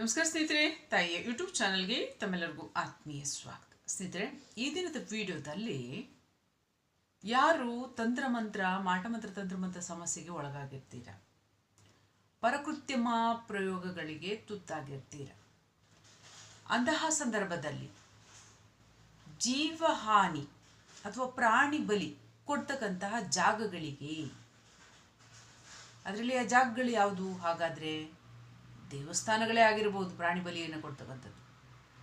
ನಮಸ್ಕಾರ ಸ್ನೇಹಿತರೆ, ತಾಯಿಯ ಯೂಟ್ಯೂಬ್ ಚಾನಲ್ಗೆ ತಮ್ಮೆಲ್ಲರಿಗೂ ಆತ್ಮೀಯ ಸ್ವಾಗತ. ಸ್ನೇಹಿತರೆ, ಈ ದಿನದ ವಿಡಿಯೋದಲ್ಲಿ ಯಾರು ತಂತ್ರಮಂತ್ರ, ಮಾಟಮಂತ್ರ, ತಂತ್ರಮಂತ್ರ ಸಮಸ್ಯೆಗೆ ಒಳಗಾಗಿರ್ತೀರ? ಪರಕೃತ್ಯಮ ಪ್ರಯೋಗಗಳಿಗೆ ತುತ್ತಾಗಿರ್ತೀರ? ಅಂತಹ ಸಂದರ್ಭದಲ್ಲಿ ಜೀವಹಾನಿ ಅಥವಾ ಪ್ರಾಣಿ ಬಲಿ ಕೊಡ್ತಕ್ಕಂತಹ ಜಾಗಗಳಿಗೆ, ಅದರಲ್ಲಿ ಆ ಜಾಗಗಳು ಯಾವುದು? ಹಾಗಾದರೆ ದೇವಸ್ಥಾನಗಳೇ ಆಗಿರ್ಬೋದು ಪ್ರಾಣಿ ಬಲಿಯನ್ನು ಕೊಡ್ತಕ್ಕಂಥದ್ದು.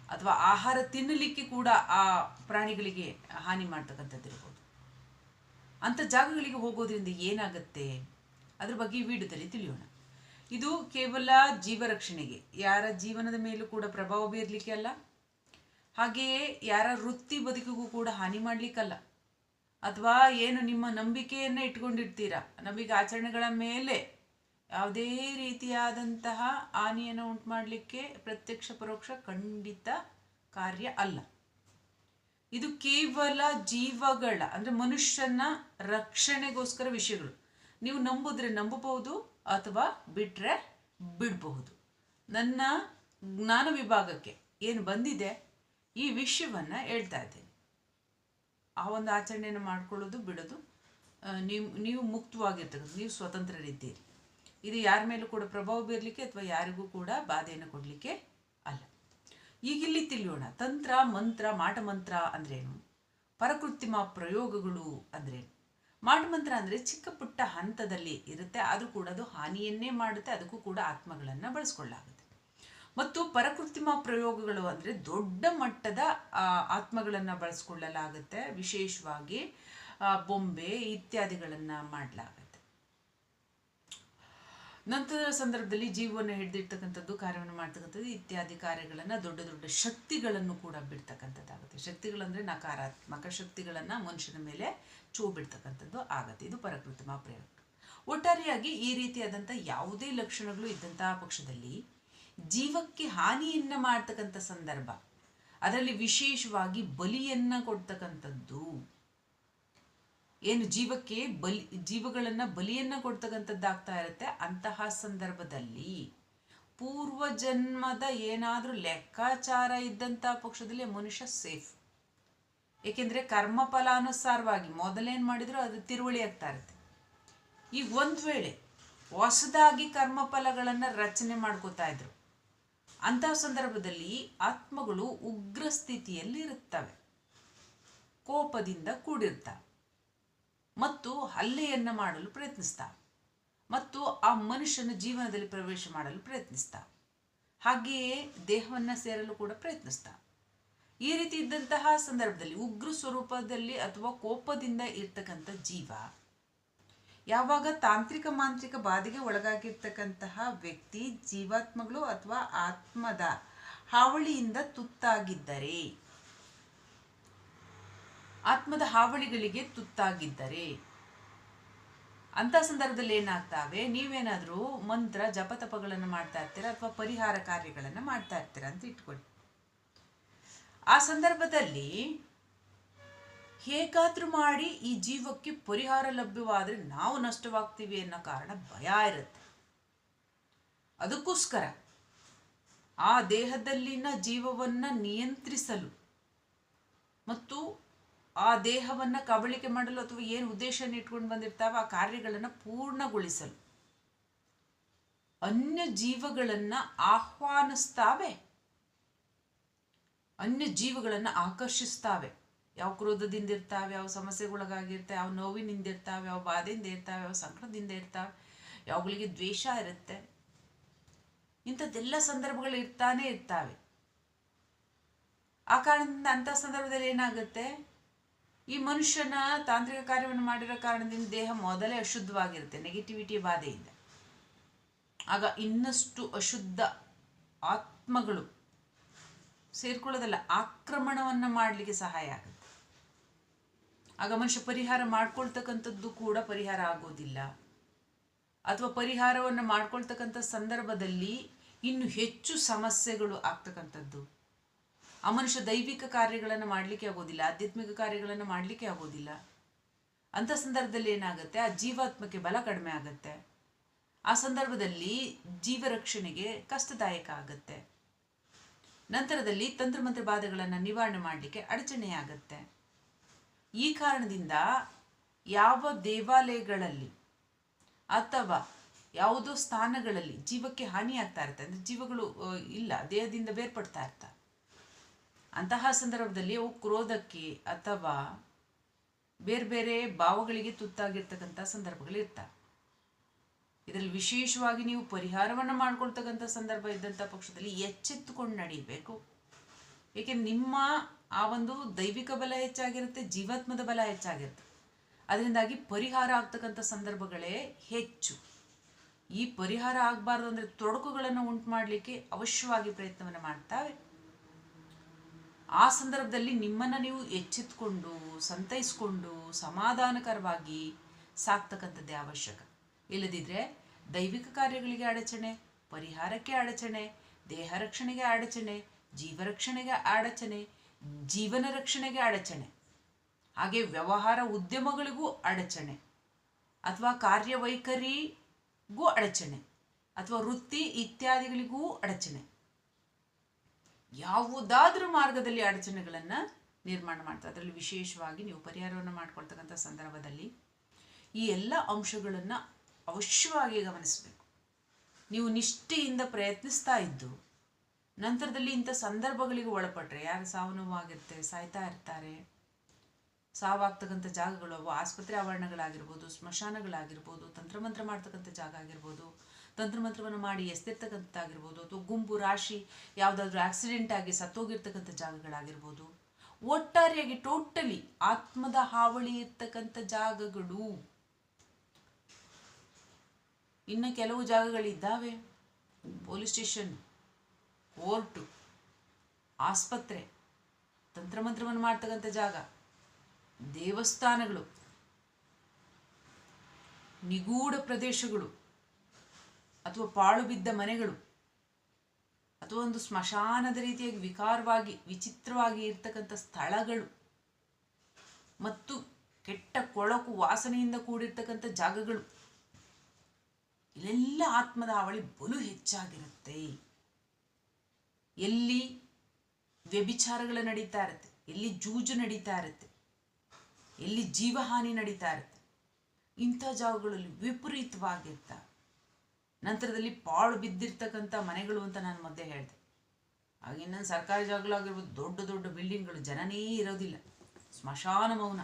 ಅಥವಾ ಆಹಾರ ತಿನ್ನಲಿಕ್ಕೆ ಕೂಡ ಆ ಪ್ರಾಣಿಗಳಿಗೆ ಹಾನಿ ಮಾಡ್ತಕ್ಕಂಥದ್ದು ಇರ್ಬೋದು. ಅಂಥ ಜಾಗಗಳಿಗೆ ಹೋಗೋದ್ರಿಂದ ಏನಾಗುತ್ತೆ? ಅದ್ರ ಬಗ್ಗೆ ವಿಡಿಯೋದಲ್ಲಿ ತಿಳಿಯೋಣ. ಇದು ಕೇವಲ ಜೀವ ರಕ್ಷಣೆಗೆ ಯಾರ ಜೀವನದ ಮೇಲೂ ಕೂಡ ಪ್ರಭಾವ ಬೀರಲಿಕ್ಕೆ ಅಲ್ಲ. ಹಾಗೆಯೇ ಯಾರ ವೃತ್ತಿ ಬದುಕಿಗೂ ಕೂಡ ಹಾನಿ ಮಾಡಲಿಕ್ಕಲ್ಲ. ಅಥವಾ ಏನು ನಿಮ್ಮ ನಂಬಿಕೆಯನ್ನು ಇಟ್ಕೊಂಡಿರ್ತೀರಾ? ನಂಬಿಕೆ ಆಚರಣೆಗಳ ಮೇಲೆ ಯಾವುದೇ ರೀತಿಯಾದಂತಹ ಹಾನಿಯನ್ನು ಉಂಟು ಮಾಡಲಿಕ್ಕೆ ಪ್ರತ್ಯಕ್ಷ ಪರೋಕ್ಷ ಖಂಡಿತ ಕಾರ್ಯ ಅಲ್ಲ. ಇದು ಕೇವಲ ಜೀವಗಳ, ಅಂದರೆ ಮನುಷ್ಯನ ರಕ್ಷಣೆಗೋಸ್ಕರ ವಿಷಯಗಳು. ನೀವು ನಂಬಿದ್ರೆ ನಂಬಬಹುದು ಅಥವಾ ಬಿಟ್ಟರೆ ಬಿಡಬಹುದು. ನನ್ನ ಜ್ಞಾನ ವಿಭಾಗಕ್ಕೆ ಏನು ಬಂದಿದೆ, ಈ ವಿಷಯವನ್ನು ಹೇಳ್ತಾ ಇದ್ದೇನೆ. ಆ ಒಂದು ಆಚರಣೆಯನ್ನು ಮಾಡ್ಕೊಳ್ಳೋದು, ಬಿಡೋದು ನೀವು ನೀವು ಮುಕ್ತವಾಗಿರ್ತಕ್ಕಂಥ ನೀವು ಸ್ವತಂತ್ರರಿದ್ದೀರಿ. ಇದು ಯಾರ ಮೇಲೂ ಕೂಡ ಪ್ರಭಾವ ಬೀರಲಿಕ್ಕೆ ಅಥವಾ ಯಾರಿಗೂ ಕೂಡ ಬಾಧೆಯನ್ನು ಕೊಡಲಿಕ್ಕೆ ಅಲ್ಲ. ಈಗ ಇಲ್ಲಿ ತಿಳಿಯೋಣ. ತಂತ್ರ, ಮಂತ್ರ ಮಾಟಮಂತ್ರ ಅಂದ್ರೇನು? ಪರಕೃತಿಮ ಪ್ರಯೋಗಗಳು ಅಂದ್ರೇನು? ಮಾಟಮಂತ್ರ ಅಂದರೆ ಚಿಕ್ಕ ಪುಟ್ಟ ಹಂತದಲ್ಲಿ ಇರುತ್ತೆ. ಆದರೂ ಕೂಡ ಅದು ಹಾನಿಯನ್ನೇ ಮಾಡುತ್ತೆ. ಅದಕ್ಕೂ ಕೂಡ ಆತ್ಮಗಳನ್ನು ಬಳಸ್ಕೊಳ್ಳಾಗುತ್ತೆ ಮತ್ತು ಪರಕೃತಿಮ ಪ್ರಯೋಗಗಳು ಅಂದರೆ ದೊಡ್ಡ ಮಟ್ಟದ ಆತ್ಮಗಳನ್ನು ಬಳಸ್ಕೊಳ್ಳಲಾಗುತ್ತೆ. ವಿಶೇಷವಾಗಿ ಬೊಂಬೆ ಇತ್ಯಾದಿಗಳನ್ನು ಮಾಡಲಾಗುತ್ತೆ ನಂತರದ ಸಂದರ್ಭದಲ್ಲಿ ಜೀವವನ್ನು ಹಿಡಿದಿರ್ತಕ್ಕಂಥದ್ದು ಕಾರ್ಯವನ್ನು ಮಾಡ್ತಕ್ಕಂಥದ್ದು ಇತ್ಯಾದಿ ಕಾರ್ಯಗಳನ್ನು ದೊಡ್ಡ ದೊಡ್ಡ ಶಕ್ತಿಗಳನ್ನು ಕೂಡ ಬಿಡ್ತಕ್ಕಂಥದ್ದಾಗುತ್ತೆ. ಶಕ್ತಿಗಳಂದರೆ ನಕಾರಾತ್ಮಕ ಶಕ್ತಿಗಳನ್ನು ಮನುಷ್ಯನ ಮೇಲೆ ಚೂ ಬಿಡ್ತಕ್ಕಂಥದ್ದು ಆಗುತ್ತೆ. ಇದು ಪರಕೃತಮ ಪ್ರಯೋಗ ಒಟ್ಟಾರೆಯಾಗಿ ಈ ರೀತಿಯಾದಂಥ ಯಾವುದೇ ಲಕ್ಷಣಗಳು ಇದ್ದಂತಹ ಪಕ್ಷದಲ್ಲಿ ಜೀವಕ್ಕೆ ಹಾನಿಯನ್ನು ಮಾಡ್ತಕ್ಕಂಥ ಸಂದರ್ಭ, ಅದರಲ್ಲಿ ವಿಶೇಷವಾಗಿ ಬಲಿಯನ್ನು ಕೊಡ್ತಕ್ಕಂಥದ್ದು ಏನು ಜೀವಕ್ಕೆ ಬಲಿ, ಜೀವಗಳನ್ನು ಬಲಿಯನ್ನು ಕೊಡ್ತಕ್ಕಂಥದ್ದಾಗ್ತಾ ಇರುತ್ತೆ. ಅಂತಹ ಸಂದರ್ಭದಲ್ಲಿ ಪೂರ್ವ ಜನ್ಮದ ಏನಾದರೂ ಲೆಕ್ಕಾಚಾರ ಇದ್ದಂಥ ಪಕ್ಷದಲ್ಲಿ ಮನುಷ್ಯ ಸೇಫ್. ಏಕೆಂದರೆ ಕರ್ಮಫಲಾನುಸಾರವಾಗಿ ಮೊದಲೇನು ಮಾಡಿದರೂ ಅದು ತಿರುವಳಿ ಆಗ್ತಾ ಇರುತ್ತೆ. ಈಗ ಒಂದು ವೇಳೆ ಹೊಸದಾಗಿ ಕರ್ಮಫಲಗಳನ್ನು ರಚನೆ ಮಾಡ್ಕೋತಾ ಇದ್ರು. ಅಂತಹ ಸಂದರ್ಭದಲ್ಲಿ ಆತ್ಮಗಳು ಉಗ್ರ ಸ್ಥಿತಿಯಲ್ಲಿ ಇರುತ್ತವೆ ಕೋಪದಿಂದ ಕೂಡಿರ್ತವೆ ಮತ್ತು ಹಲ್ಲೆಯನ್ನು ಮಾಡಲು ಪ್ರಯತ್ನಿಸ್ತಾ. ಮತ್ತು ಆ ಮನುಷ್ಯನ ಜೀವನದಲ್ಲಿ ಪ್ರವೇಶ ಮಾಡಲು ಪ್ರಯತ್ನಿಸ್ತಾ. ಹಾಗೆಯೇ ದೇಹವನ್ನು ಸೇರಲು ಕೂಡ ಪ್ರಯತ್ನಿಸ್ತಾ. ಈ ರೀತಿ ಇದ್ದಂತಹ ಸಂದರ್ಭದಲ್ಲಿ ಉಗ್ರ ಸ್ವರೂಪದಲ್ಲಿ ಅಥವಾ ಕೋಪದಿಂದ ಇರ್ತಕ್ಕಂಥ ಜೀವ, ಯಾವಾಗ ತಾಂತ್ರಿಕ ಮಾಂತ್ರಿಕ ಬಾಧೆಗೆ ಒಳಗಾಗಿರ್ತಕ್ಕಂತಹ ವ್ಯಕ್ತಿ, ಜೀವಾತ್ಮಗಳು ಅಥವಾ ಆತ್ಮದ ಹಾವಳಿಯಿಂದ ತುತ್ತಾಗಿದ್ದರೆ ಆತ್ಮದ ಹಾವಳಿಗಳಿಗೆ ತುತ್ತಾಗಿದ್ದರೆ. ಅಂಥ ಸಂದರ್ಭದಲ್ಲಿ ಏನಾಗ್ತಾವೆ? ನೀವೇನಾದರೂ ಮಂತ್ರ, ಜಪತಪಗಳನ್ನು ಮಾಡ್ತಾ ಇರ್ತೀರ? ಅಥವಾ ಪರಿಹಾರ ಕಾರ್ಯಗಳನ್ನು ಮಾಡ್ತಾ ಇರ್ತೀರ ಅಂತ ಇಟ್ಕೊಳ್ಳಿ. ಆ ಸಂದರ್ಭದಲ್ಲಿ ಹೇಗಾದ್ರೂ ಮಾಡಿ ಈ ಜೀವಕ್ಕೆ ಪರಿಹಾರ ಲಭ್ಯವಾದರೆ ನಾವು ನಷ್ಟವಾಗ್ತೀವಿ ಅನ್ನೋ ಕಾರಣ ಭಯ ಇರುತ್ತೆ. ಅದಕ್ಕೋಸ್ಕರ ಆ ದೇಹದಲ್ಲಿನ ಜೀವವನ್ನು ನಿಯಂತ್ರಿಸಲು ಮತ್ತು ಆ ದೇಹವನ್ನು ಕಬಳಿಕೆ ಮಾಡಲು ಅಥವಾ ಏನು ಉದ್ದೇಶನ ಇಟ್ಕೊಂಡು ಬಂದಿರ್ತಾವ ಆ ಕಾರ್ಯಗಳನ್ನು ಪೂರ್ಣಗೊಳಿಸಲು. ಅನ್ಯ ಜೀವಗಳನ್ನು ಆಹ್ವಾನಿಸ್ತಾವೆ. ಅನ್ಯ ಜೀವಗಳನ್ನು ಆಕರ್ಷಿಸ್ತಾವೆ. ಯಾವ ಕ್ರೋಧದಿಂದ ಇರ್ತಾವೆ, ಯಾವ ಸಮಸ್ಯೆಗೊಳಗಾಗಿರ್ತಾವೆ, ಯಾವ ನೋವಿನಿಂದ ಇರ್ತಾವೆ, ಯಾವ ಬಾಧೆಯಿಂದ ಇರ್ತಾವೆ, ಯಾವ ಸಂಕಟದಿಂದ ಇರ್ತಾವೆ, ಯಾವಗಳಿಗೆ ದ್ವೇಷ ಇರುತ್ತೆ. ಇಂಥದ್ದೆಲ್ಲ ಸಂದರ್ಭಗಳು ಇರ್ತಾನೆ ಇರ್ತಾವೆ. ಆ ಕಾರಣದಿಂದ ಅಂಥ ಸಂದರ್ಭದಲ್ಲಿ ಏನಾಗುತ್ತೆ? ಈ ಮನುಷ್ಯನ ತಾಂತ್ರಿಕ ಕಾರ್ಯವನ್ನು ಮಾಡಿರೋ ಕಾರಣದಿಂದ ದೇಹ ಮೊದಲೇ ಅಶುದ್ಧವಾಗಿರುತ್ತೆ ನೆಗೆಟಿವಿಟಿ ಬಾಧೆಯಿಂದ. ಆಗ ಇನ್ನಷ್ಟು ಅಶುದ್ಧ ಆತ್ಮಗಳು ಸೇರ್ಕೊಳ್ಳೋದಲ್ಲ, ಆಕ್ರಮಣವನ್ನು ಮಾಡಲಿಕ್ಕೆ ಸಹಾಯ ಆಗುತ್ತೆ. ಆಗ ಮನುಷ್ಯ ಪರಿಹಾರ ಮಾಡ್ಕೊಳ್ತಕ್ಕಂಥದ್ದು ಕೂಡ ಪರಿಹಾರ ಆಗೋದಿಲ್ಲ. ಅಥವಾ ಪರಿಹಾರವನ್ನು ಮಾಡ್ಕೊಳ್ತಕ್ಕಂಥ ಸಂದರ್ಭದಲ್ಲಿ ಇನ್ನು ಹೆಚ್ಚು ಸಮಸ್ಯೆಗಳು ಆಗ್ತಕ್ಕಂಥದ್ದು. ಆ ಮನುಷ್ಯ ದೈವಿಕ ಕಾರ್ಯಗಳನ್ನು ಮಾಡಲಿಕ್ಕೆ ಆಗೋದಿಲ್ಲ, ಆಧ್ಯಾತ್ಮಿಕ ಕಾರ್ಯಗಳನ್ನು ಮಾಡಲಿಕ್ಕೆ ಆಗೋದಿಲ್ಲ. ಅಂಥ ಸಂದರ್ಭದಲ್ಲಿ ಏನಾಗುತ್ತೆ? ಆ ಜೀವಾತ್ಮಕ್ಕೆ ಬಲ ಕಡಿಮೆ ಆಗುತ್ತೆ. ಆ ಸಂದರ್ಭದಲ್ಲಿ ಜೀವ ರಕ್ಷಣೆಗೆ ಕಷ್ಟದಾಯಕ ಆಗುತ್ತೆ. ನಂತರದಲ್ಲಿ ತಂತ್ರಮಂತ್ರ ಬಾಧೆಗಳನ್ನು ನಿವಾರಣೆ ಮಾಡಲಿಕ್ಕೆ ಅಡಚಣೆಯಾಗತ್ತೆ ಈ ಕಾರಣದಿಂದ ಯಾವ ದೇವಾಲಯಗಳಲ್ಲಿ ಅಥವಾ ಯಾವುದೋ ಸ್ಥಾನಗಳಲ್ಲಿ ಜೀವಕ್ಕೆ ಹಾನಿಯಾಗ್ತಾ ಇರುತ್ತೆ, ಅಂದರೆ ಜೀವಗಳು ಇಲ್ಲ, ದೇಹದಿಂದ ಬೇರ್ಪಡ್ತಾ ಇರ್ತಾರೆ ಅಂತಹ ಸಂದರ್ಭದಲ್ಲಿ ಅವು ಕ್ರೋಧಕ್ಕೆ ಅಥವಾ ಬೇರೆ ಬೇರೆ ಭಾವಗಳಿಗೆ ತುತ್ತಾಗಿರ್ತಕ್ಕಂಥ ಸಂದರ್ಭಗಳು ಇರ್ತವೆ. ಇದರಲ್ಲಿ ವಿಶೇಷವಾಗಿ ನೀವು ಪರಿಹಾರವನ್ನು ಮಾಡ್ಕೊಳ್ತಕ್ಕಂಥ ಸಂದರ್ಭ ಇದ್ದಂಥ ಪಕ್ಷದಲ್ಲಿ ಎಚ್ಚೆತ್ತುಕೊಂಡು ನಡೀಬೇಕು ಏಕೆ ನಿಮ್ಮ ಆ ಒಂದು ದೈವಿಕ ಬಲ ಹೆಚ್ಚಾಗಿರುತ್ತೆ, ಜೀವಾತ್ಮದ ಬಲ ಹೆಚ್ಚಾಗಿರುತ್ತೆ. ಅದರಿಂದಾಗಿ ಪರಿಹಾರ ಆಗ್ತಕ್ಕಂಥ ಸಂದರ್ಭಗಳೇ ಹೆಚ್ಚು. ಈ ಪರಿಹಾರ ಆಗಬಾರ್ದು ಅಂದರೆ ತೊಡಕುಗಳನ್ನು ಉಂಟು ಮಾಡಲಿಕ್ಕೆ ಅವಶ್ಯವಾಗಿ ಪ್ರಯತ್ನವನ್ನು ಮಾಡ್ತಾವೆ. ಆ ಸಂದರ್ಭದಲ್ಲಿ ನಿಮ್ಮನ್ನು ನೀವು ಎಚ್ಚೆತ್ಕೊಂಡು, ಸಂತೈಸ್ಕೊಂಡು, ಸಮಾಧಾನಕರವಾಗಿ ಸಾಕ್ತಕ್ಕಂಥದ್ದೇ ಅವಶ್ಯಕ. ಇಲ್ಲದಿದ್ದರೆ ದೈವಿಕ ಕಾರ್ಯಗಳಿಗೆ ಅಡಚಣೆ, ಪರಿಹಾರಕ್ಕೆ ಅಡಚಣೆ, ದೇಹ ರಕ್ಷಣೆಗೆ ಅಡಚಣೆ, ಜೀವ ರಕ್ಷಣೆಗೆ ಅಡಚಣೆ, ಜೀವನ ರಕ್ಷಣೆಗೆ ಅಡಚಣೆ. ಹಾಗೆ ವ್ಯವಹಾರ ಉದ್ಯಮಗಳಿಗೂ ಅಡಚಣೆ. ಅಥವಾ ಕಾರ್ಯವೈಖರಿಗೂ ಅಡಚಣೆ. ಅಥವಾ ವೃತ್ತಿ ಇತ್ಯಾದಿಗಳಿಗೂ ಅಡಚಣೆ. ಯಾವುದಾದ್ರೂ ಮಾರ್ಗದಲ್ಲಿ ಅಡಚಣೆಗಳನ್ನು ನಿರ್ಮಾಣ ಮಾಡ್ತಾರೆ. ಅದರಲ್ಲಿ ವಿಶೇಷವಾಗಿ ನೀವು ಪರಿಹಾರವನ್ನು ಮಾಡ್ಕೊಳ್ತಕ್ಕಂಥ ಸಂದರ್ಭದಲ್ಲಿ ಈ ಎಲ್ಲ ಅಂಶಗಳನ್ನು ಅವಶ್ಯವಾಗಿ ಗಮನಿಸಬೇಕು. ನೀವು ನಿಷ್ಠೆಯಿಂದ ಪ್ರಯತ್ನಿಸ್ತಾ ಇದ್ದು, ನಂತರದಲ್ಲಿ ಇಂಥ ಸಂದರ್ಭಗಳಿಗೆ ಒಳಪಟ್ಟರೆ ಯಾರು ಸಾವು ನೋವಾಗಿರ್ತೆ ಸಾಯ್ತಾ ಇರ್ತಾರೆ, ಸಾವಾಗ್ತಕ್ಕಂಥ ಜಾಗಗಳು ಆಸ್ಪತ್ರೆ ಆವರಣಗಳಾಗಿರ್ಬೋದು, ಸ್ಮಶಾನಗಳಾಗಿರ್ಬೋದು, ತಂತ್ರಮಂತ್ರ ಮಾಡ್ತಕ್ಕಂಥ ಜಾಗ ಆಗಿರ್ಬೋದು ತಂತ್ರಮಂತ್ರವನ್ನು ಮಾಡಿ ಎಸ್ತಿರ್ತಕ್ಕಂಥದ್ದಾಗಿರ್ಬೋದು ಅಥವಾ ಗುಂಪು, ರಾಶಿ ಯಾವುದಾದ್ರೂ ಆಕ್ಸಿಡೆಂಟ್ ಆಗಿ ಸತ್ತೋಗಿರ್ತಕ್ಕಂಥ ಜಾಗಗಳಾಗಿರ್ಬೋದು, ಒಟ್ಟಾರೆಯಾಗಿ ಟೋಟಲಿ ಆತ್ಮದ ಹಾವಳಿ ಇರ್ತಕ್ಕಂಥ ಜಾಗಗಳು. ಇನ್ನು ಕೆಲವು ಜಾಗಗಳಿದ್ದಾವೆ. ಪೊಲೀಸ್ ಸ್ಟೇಷನ್, ಕೋರ್ಟು, ಆಸ್ಪತ್ರೆ, ತಂತ್ರಮಂತ್ರವನ್ನು ಮಾಡ್ತಕ್ಕಂಥ ಜಾಗ, ದೇವಸ್ಥಾನಗಳು, ನಿಗೂಢ ಪ್ರದೇಶಗಳು. ಅಥವಾ ಪಾಳು ಬಿದ್ದ ಮನೆಗಳು, ಅಥವಾ ಒಂದು ಸ್ಮಶಾನದ ರೀತಿಯಾಗಿ ವಿಕಾರವಾಗಿ, ವಿಚಿತ್ರವಾಗಿ ಇರ್ತಕ್ಕಂಥ ಸ್ಥಳಗಳು, ಮತ್ತು ಕೆಟ್ಟ ಕೊಳಕು ವಾಸನೆಯಿಂದ ಕೂಡಿರ್ತಕ್ಕಂಥ ಜಾಗಗಳು, ಇಲ್ಲೆಲ್ಲ ಆತ್ಮದ ಹಾವಳಿ ಬಲು ಹೆಚ್ಚಾಗಿರುತ್ತೆ. ಎಲ್ಲಿ ವ್ಯಭಿಚಾರಗಳು ನಡೀತಾ ಇರುತ್ತೆ, ಎಲ್ಲಿ ಜೂಜು ನಡೀತಾ ಇರುತ್ತೆ, ಎಲ್ಲಿ ಜೀವಹಾನಿ ನಡೀತಾ ಇರುತ್ತೆ, ಇಂಥ ಜಾಗಗಳಲ್ಲಿ ವಿಪರೀತವಾಗಿರ್ತವೆ ನಂತರದಲ್ಲಿ ಪಾಳು ಬಿದ್ದಿರ್ತಕ್ಕಂಥ ಮನೆಗಳು ಅಂತ ನಾನು ಮೊದಲೇ ಹೇಳಿದೆ. ಆಗಿನ ಸರ್ಕಾರಿ ಜಾಗಗಳಾಗಿರ್ಬೋದು ದೊಡ್ಡ ದೊಡ್ಡ ಬಿಲ್ಡಿಂಗ್ಗಳು, ಜನನೇ ಇರೋದಿಲ್ಲ. ಸ್ಮಶಾನ ಮೌನ,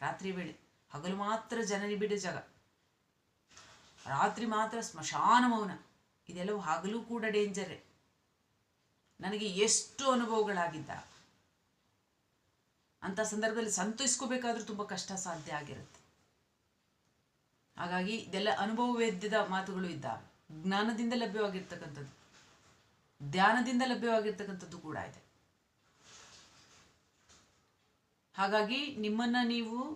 ರಾತ್ರಿ ವೇಳೆ. ಹಗಲು ಮಾತ್ರ ಜನನಿಬಿಡ ಜಾಗ. ರಾತ್ರಿ ಮಾತ್ರ ಸ್ಮಶಾನ ಮೌನ. ಇದೆಲ್ಲವೂ ಹಗಲು ಕೂಡ ಡೇಂಜರೇ ನನಗೆ ಎಷ್ಟು ಅನುಭವಗಳಾಗಿದ್ದ. ಅಂಥ ಸಂದರ್ಭದಲ್ಲಿ ಸಂತೋಷಿಸ್ಕೋಬೇಕಾದ್ರೂ ತುಂಬ ಕಷ್ಟ ಸಾಧ್ಯ ಆಗಿರುತ್ತೆ. ಹಾಗಾಗಿ ಇದೆಲ್ಲ ಅನುಭವ ವೇದ್ಯದ ಮಾತುಗಳು ಇದ್ದಾವೆ. ಜ್ಞಾನದಿಂದ ಲಭ್ಯವಾಗಿರ್ತಕ್ಕಂಥದ್ದು. ಧ್ಯಾನದಿಂದ ಲಭ್ಯವಾಗಿರ್ತಕ್ಕಂಥದ್ದು ಕೂಡ ಇದೆ. ಹಾಗಾಗಿ ನಿಮ್ಮನ್ನ ನೀವು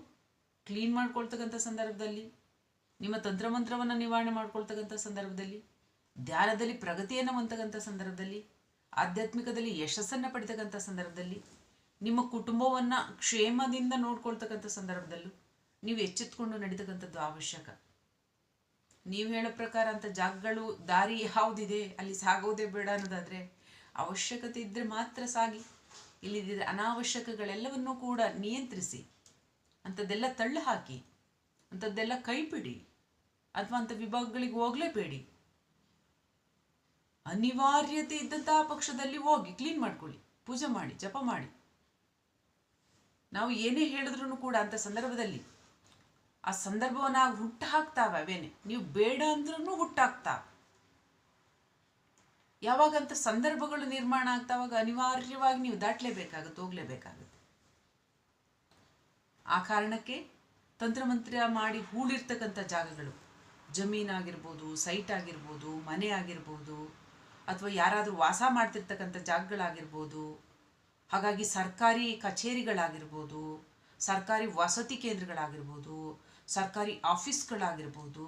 ಕ್ಲೀನ್ ಮಾಡ್ಕೊಳ್ತಕ್ಕಂಥ ಸಂದರ್ಭದಲ್ಲಿ, ನಿಮ್ಮ ತಂತ್ರಮಂತ್ರವನ್ನು ನಿವಾರಣೆ ಮಾಡ್ಕೊಳ್ತಕ್ಕಂಥ ಸಂದರ್ಭದಲ್ಲಿ, ಧ್ಯಾನದಲ್ಲಿ ಪ್ರಗತಿಯನ್ನು ಹೊಂದತಕ್ಕಂಥ ಸಂದರ್ಭದಲ್ಲಿ, ಆಧ್ಯಾತ್ಮಿಕದಲ್ಲಿ ಯಶಸ್ಸನ್ನು ಪಡಿತಕ್ಕಂಥ ಸಂದರ್ಭದಲ್ಲಿ, ನಿಮ್ಮ ಕುಟುಂಬವನ್ನು ಕ್ಷೇಮದಿಂದ ನೋಡ್ಕೊಳ್ತಕ್ಕಂಥ ಸಂದರ್ಭದಲ್ಲೂ ನೀವು ಎಚ್ಚೆತ್ಕೊಂಡು ನಡೀತಕ್ಕಂಥದ್ದು ಅವಶ್ಯಕ. ನೀವು ಹೇಳೋ ಪ್ರಕಾರ ಅಂತ ಜಾಗಗಳು, ದಾರಿ ಯಾವುದಿದೆ, ಅಲ್ಲಿ ಸಾಗೋದೇ ಬೇಡ ಅನ್ನೋದಾದರೆ ಅವಶ್ಯಕತೆ ಇದ್ದರೆ ಮಾತ್ರ ಸಾಗಿ. ಇಲ್ಲಿದ್ದರೆ ಅನಾವಶ್ಯಕಗಳೆಲ್ಲವನ್ನೂ ಕೂಡ ನಿಯಂತ್ರಿಸಿ, ಅಂಥದ್ದೆಲ್ಲ ತಳ್ಳು ಹಾಕಿ ಅಂಥದ್ದೆಲ್ಲ ಕೈಬಿಡಿ ಅಥವಾ ಅಂಥ ವಿಭಾಗಗಳಿಗೆ ಹೋಗಲೇಬೇಡಿ. ಅನಿವಾರ್ಯತೆ ಇದ್ದಂತಹ ಪಕ್ಷದಲ್ಲಿ ಹೋಗಿ, ಕ್ಲೀನ್ ಮಾಡ್ಕೊಳ್ಳಿ, ಪೂಜೆ ಮಾಡಿ, ಜಪ ಮಾಡಿ. ನಾವು ಏನೇ ಹೇಳಿದ್ರು ಕೂಡ ಅಂಥ ಸಂದರ್ಭದಲ್ಲಿ ಆ ಸಂದರ್ಭವನ್ನು ಹುಟ್ಟು ಹಾಕ್ತಾವೆ ನೀವು ಬೇಡ ಅಂದ್ರೂ ಹುಟ್ಟಾಕ್ತಾವ. ಯಾವಾಗಂತ ಸಂದರ್ಭಗಳು ನಿರ್ಮಾಣ ಆಗ್ತಾವಾಗ ಅನಿವಾರ್ಯವಾಗಿ ನೀವು ದಾಟಲೇಬೇಕಾಗುತ್ತೆ, ಹೋಗ್ಲೇಬೇಕಾಗುತ್ತೆ. ಆ ಕಾರಣಕ್ಕೆ ತಂತ್ರಮಂತ್ರ ಮಾಡಿ ಹೂಳಿರ್ತಕ್ಕಂಥ ಜಾಗಗಳು ಜಮೀನಾಗಿರ್ಬೋದು ಸೈಟ್ ಆಗಿರ್ಬೋದು, ಮನೆ ಆಗಿರ್ಬೋದು, ಅಥವಾ ಯಾರಾದರೂ ವಾಸ ಮಾಡ್ತಿರ್ತಕ್ಕಂಥ ಜಾಗಗಳಾಗಿರ್ಬೋದು, ಹಾಗಾಗಿ ಸರ್ಕಾರಿ ಕಚೇರಿಗಳಾಗಿರ್ಬೋದು ಸರ್ಕಾರಿ ವಸತಿ ಕೇಂದ್ರಗಳಾಗಿರ್ಬೋದು, ಸರ್ಕಾರಿ ಆಫೀಸ್ಗಳಾಗಿರ್ಬೋದು,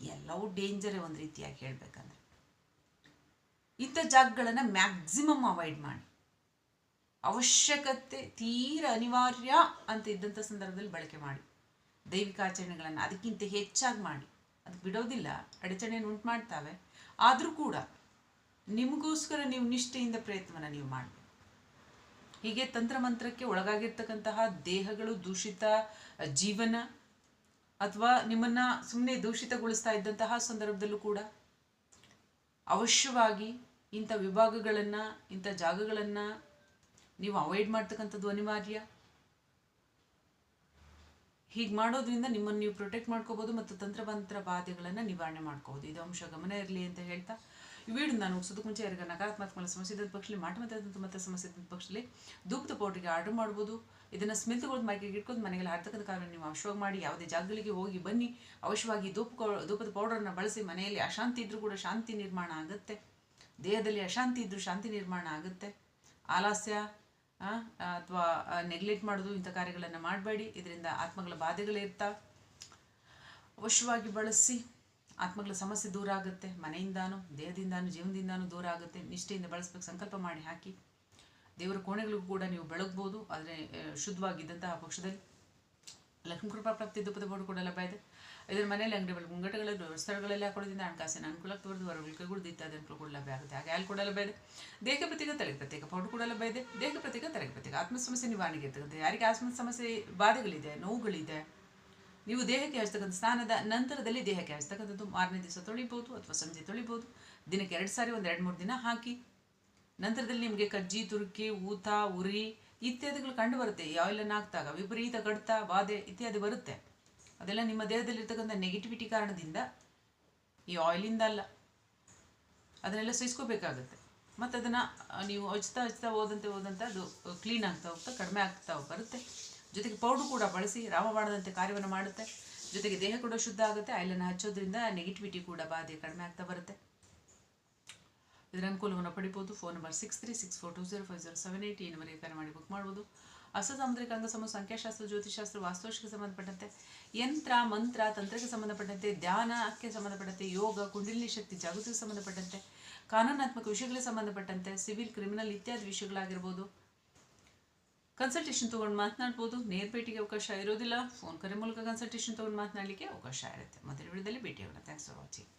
ಎಲ್ಲವೂ ಡೇಂಜರೇ ಒಂದು ರೀತಿಯಾಗಿ ಹೇಳಬೇಕಂದ್ರೆ. ಇಂಥ ಜಾಗಗಳನ್ನು ಮ್ಯಾಕ್ಸಿಮಮ್ ಅವಾಯ್ಡ್ ಮಾಡಿ. ಅವಶ್ಯಕತೆ ತೀರ ಅನಿವಾರ್ಯ ಅಂತ ಇದ್ದಂಥ ಸಂದರ್ಭದಲ್ಲಿ ಬಳಕೆ ಮಾಡಿ. ದೈವಿಕ ಆಚರಣೆಗಳನ್ನು ಅದಕ್ಕಿಂತ ಹೆಚ್ಚಾಗಿ ಮಾಡಿ. ಅದು ಬಿಡೋದಿಲ್ಲ, ಅಡಚಣೆಯನ್ನು ಉಂಟು ಮಾಡ್ತಾವೆ. ಆದರೂ ಕೂಡ ನಿಮಗೋಸ್ಕರ ನೀವು ನಿಷ್ಠೆಯಿಂದ ಪ್ರಯತ್ನವನ್ನು ನೀವು ಮಾಡಬೇಕು. ಹೀಗೆ ತಂತ್ರಮಂತ್ರಕ್ಕೆ ಒಳಗಾಗಿರ್ತಕ್ಕಂತಹ ದೇಹಗಳು ದೂಷಿತ ಜೀವನ ಅಥವಾ ನಿಮ್ಮನ್ನ ಸುಮ್ಮನೆ ದೂಷಿತಗೊಳಿಸ್ತಾ ಇದ್ದಂತಹ ಸಂದರ್ಭದಲ್ಲೂ ಕೂಡ ಅವಶ್ಯವಾಗಿ ಇಂಥ ವಿಭಾಗಗಳನ್ನು, ಇಂಥ ಜಾಗಗಳನ್ನು ನೀವು ಅವಾಯ್ಡ್ ಮಾಡ್ತಕ್ಕಂಥದ್ದು ಅನಿವಾರ್ಯ. ಹೀಗೆ ಮಾಡೋದ್ರಿಂದ ನಿಮ್ಮನ್ನು ನೀವು ಪ್ರೊಟೆಕ್ಟ್ ಮಾಡ್ಕೋಬೋದು ಮತ್ತು ತಂತ್ರಮಂತ್ರ ಬಾಧೆಗಳನ್ನು ನಿವಾರಣೆ ಮಾಡ್ಕೋಬೋದು. ಇದು ಅಂಶ ಗಮನ ಇರಲಿ ಅಂತ ಹೇಳ್ತಾ ಈ ನಾನು ಮುಗಿಸೋದಕ್ಕೆ ಮುಂಚೆ ಯಾರಿಗ ನಕಾರಾತ್ಮಕ ಸಮಸ್ಯೆ ಇದ್ದ ಪಕ್ಷದಲ್ಲಿ ಮಾಟ ಮಾತಾಡಿದಂಥ ಮತ್ತೆ ಸಮಸ್ಯೆ ಇದ್ದ ಪಕ್ಷದಲ್ಲಿ ಧೂಪದ ಪೌಡ್ರಿಗೆ ಆರ್ಡರ್ ಮಾಡ್ಬೋದು. ಇದನ್ನು ಸ್ಮೆಲ್ ಮೈಕಿಗೆ ಇಟ್ಕೊಂಡು ಮನೆಯಲ್ಲಿ ಹಾಡ್ತಕ್ಕಂಥ ಕಾರಣ ನೀವು ಅವಶ್ಯವಾಗಿ ಮಾಡಿ ಯಾವುದೇ ಜಾಗಗಳಿಗೆ ಹೋಗಿ ಬನ್ನಿ. ಅವಶ್ಯವಾಗಿ ಧೂಪ ಧೂಪದ ಪೌಡರನ್ನು ಬಳಸಿ ಮನೆಯಲ್ಲಿ ಅಶಾಂತಿ ಇದ್ದರೂ ಕೂಡ ಶಾಂತಿ ನಿರ್ಮಾಣ ಆಗುತ್ತೆ. ದೇಹದಲ್ಲಿ ಅಶಾಂತಿ ಇದ್ದರೂ ಶಾಂತಿ ನಿರ್ಮಾಣ ಆಗುತ್ತೆ. ಆಲಸ್ಯ ಅಥವಾ ನೆಗ್ಲೆಕ್ಟ್ ಮಾಡೋದು ಇಂಥ ಕಾರ್ಯಗಳನ್ನು ಮಾಡಬೇಡಿ. ಇದರಿಂದ ಆತ್ಮಗಳ ಬಾಧೆಗಳೇ ಇರ್ತಾವೆ. ಅವಶ್ಯವಾಗಿ ಬಳಸಿ. ಆತ್ಮಗಳ ಸಮಸ್ಯೆ ದೂರ ಆಗುತ್ತೆ, ಮನೆಯಿಂದಾನು, ದೇಹದಿಂದಾನು, ಜೀವನದಿಂದಾನು ದೂರ ಆಗುತ್ತೆ. ನಿಷ್ಠೆಯಿಂದ ಬಳಸ್ಬೇಕು, ಸಂಕಲ್ಪ ಮಾಡಿ ಹಾಕಿ. ದೇವರ ಕೋಣೆಗಳಿಗೂ ಕೂಡ ನೀವು ಬೆಳಗ್ಬೋದು, ಆದರೆ ಶುದ್ಧವಾಗಿದ್ದಂತಹ ಪಕ್ಷದಲ್ಲಿ. ಲಕ್ಷ್ಮೀ ಕೃಪಾ ಪ್ರಾಪ್ತಿ ದುಪ್ಪದ ಬೋರ್ಡ್ ಕೂಡ ಲಭ್ಯ ಇದೆ. ಇದರ ಮನೆಯಲ್ಲಿ ಅಂಗಡಿಗಳು ಮುಂಗಟಗಳಲ್ಲಿ ಸ್ಥಳಗಳೆಲ್ಲ ಹಾಕೊಳ್ಳೋದ್ರಿಂದ ಹಣಕಾಸಿನ ಅನುಕೂಲಕ್ಕೆ ಹೊರಗಳಿಗೆ ಕೂಡ ಇತ್ಯಾದಿ ಅನುಕೂಲ ಕೂಡ ಲಭ್ಯ ಆಗುತ್ತೆ. ಹಾಗೆ ಅಲ್ಲಿ ಕೂಡ ಲಭ್ಯ ಇದೆ. ದೇಹ ಪ್ರತ್ಯೇಕ, ತಲೆಗೆ ಪ್ರತ್ಯೇಕ ಪೌಡರ್ ಕೂಡ ಲಭ್ಯ ಇದೆ. ದೇಹ ಪ್ರತ್ಯೇಕ ತಲೆ ಪ್ರತ್ಯೇಕ. ಆತ್ಮ ಸಮಸ್ಯೆ ನಿವಾರಣೆಗೆ ಇರ್ತಕ್ಕಂಥ ಯಾರಿಗೆ ಆತ್ಮ ಸಮಸ್ಯೆ, ಬಾಧೆಗಳಿದೆ, ನೋವುಗಳಿದೆ ನೀವು ದೇಹಕ್ಕೆ ಹಚ್ಚತಕ್ಕಂಥ ಸ್ನಾನದ ನಂತರದಲ್ಲಿ ದೇಹಕ್ಕೆ ಹಚ್ಚತಕ್ಕಂಥದ್ದು ಮಾರನೇ ದಿವಸ ತೊಳಿಬೋದು ಅಥವಾ ಸಂಜೆ ತೊಳಿಬೋದು. ದಿನಕ್ಕೆ ಎರಡು ಸಾರಿ ಒಂದು ಎರಡು ಮೂರು ದಿನ ಹಾಕಿ. ನಂತರದಲ್ಲಿ ನಿಮಗೆ ಕಜ್ಜಿ, ತುರುಕಿ, ಊತ, ಉರಿ ಇತ್ಯಾದಿಗಳು ಕಂಡು ಬರುತ್ತೆ. ಈ ಹಾಕ್ತಾಗ ವಿಪರೀತ ಕಡಿತ ಬಾಧೆ ಇತ್ಯಾದಿ ಬರುತ್ತೆ. ಅದೆಲ್ಲ ನಿಮ್ಮ ದೇಹದಲ್ಲಿರ್ತಕ್ಕಂಥ ನೆಗೆಟಿವಿಟಿ ಕಾರಣದಿಂದ ಈ ಆಯಿಲಿಂದ ಅಲ್ಲ. ಅದನ್ನೆಲ್ಲ ಸಹಿಸ್ಕೋಬೇಕಾಗತ್ತೆ. ಮತ್ತು ಅದನ್ನು ನೀವು ಹಚ್ತಾ ಹಚ್ತಾ ಹೋದಂತೆ ಹೋದಂತೆ ಅದು ಕ್ಲೀನ್ ಆಗ್ತಾ ಹೋಗ್ತಾ, ಕಡಿಮೆ ಆಗ್ತಾ ಬರುತ್ತೆ. ಜೊತೆಗೆ ಪೌಡ್ರು ಕೂಡ ಬಳಸಿ ರಾಮಬಾಣದಂತೆ ಕಾರ್ಯವನ್ನು ಮಾಡುತ್ತೆ. ಜೊತೆಗೆ ದೇಹ ಕೂಡ ಶುದ್ಧ ಆಗುತ್ತೆ. ಆಯಿಲನ್ನು ಹಚ್ಚೋದ್ರಿಂದ ನೆಗೆಟಿವಿಟಿ ಕೂಡ ಬಾಧೆ ಕಡಿಮೆ ಆಗ್ತಾ ಬರುತ್ತೆ. ಇದರ ಅನುಕೂಲವನ್ನು ಪಡಿಬೋದು. Phone number six three six four two zero five zero seven eight ಈ ನಂಬರಿಗೆ ಕರೆ ಮಾಡಿ ಬುಕ್ ಮಾಡ್ಬೋದು. ಅಸಾಮುದ್ರಿಕ ಅಂಗಸಮ ಸಂಖ್ಯಾಶಾಸ್ತ್ರ ಜ್ಯೋತಿಷಾಸ್ತ್ರ ವಾಸ್ತುಶಕ್ಕೆ ಸಂಬಂಧಪಟ್ಟಂತೆ, ಯಂತ್ರ, ಮಂತ್ರ, ತಂತ್ರಕ್ಕೆ ಸಂಬಂಧಪಟ್ಟಂತೆ, ಧ್ಯಾನಕ್ಕೆ ಸಂಬಂಧಪಟ್ಟಂತೆ, ಯೋಗ, ಕುಂಡಲಿನಿ ಶಕ್ತಿ, ಜಾಗೃತಿಗೆ ಸಂಬಂಧಪಟ್ಟಂತೆ, ಕಾನೂನಾತ್ಮಕ ವಿಷಯಗಳಿಗೆ ಸಂಬಂಧಪಟ್ಟಂತೆ, ಸಿವಿಲ್, ಕ್ರಿಮಿನಲ್ ಇತ್ಯಾದಿ ವಿಷಯಗಳಾಗಿರ್ಬೋದು. ಕನ್ಸಲ್ಟೇಷನ್ ತೊಗೊಂಡು ಮಾತನಾಡ್ಬೋದು. ನೇರ ಭೇಟಿಗೆ ಅವಕಾಶ ಇರೋದಿಲ್ಲ. ಫೋನ್ ಕರೆ ಮೂಲಕ ಕನ್ಸಲ್ಟೇಷನ್ ತೊಗೊಂಡು ಮಾತನಾಡಲಿಕ್ಕೆ ಅವಕಾಶ ಇರುತ್ತೆ. ಮತ್ತೆ ವಿಡಿಯೋದಲ್ಲಿ ಭೇಟಿಯಾಗೋಣ ಥ್ಯಾಂಕ್ಸ್ ಫಾರ್ ವಾಚಿಂಗ್